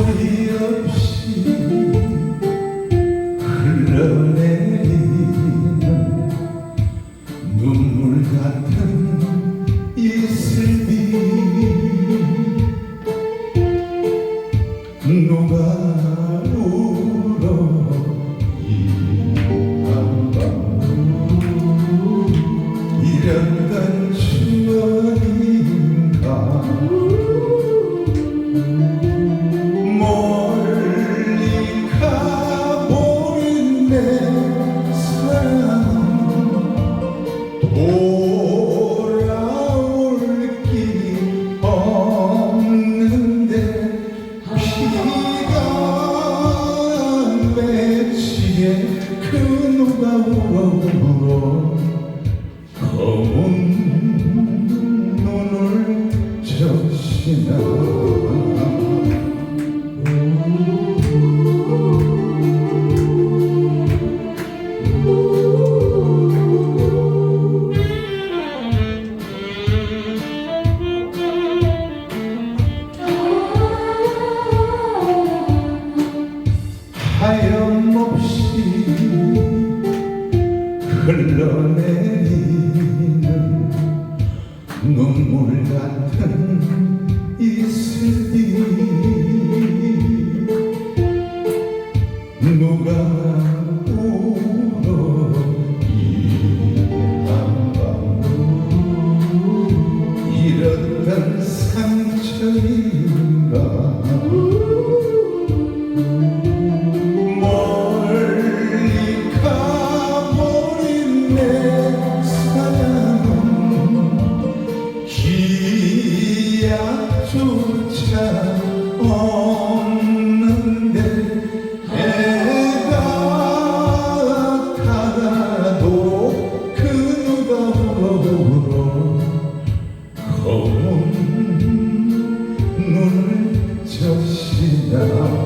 없이 흘러내리는 눈물 같은 이슬비 누가 그 누가 울어 울어 검은 눈을 적시나 하염없이 흘러내리는 눈물 같은 이슬비 누가 울어 이한밤 이렇던 상처인가 태양조차 없는데 해가 타가도록 그 누가 검은 눈을 접시다.